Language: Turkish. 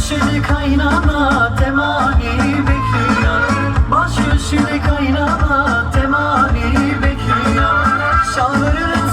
üstüne kaynana temani bekliyor. Baş üstüne kaynana temani bekliyor. Şalvarını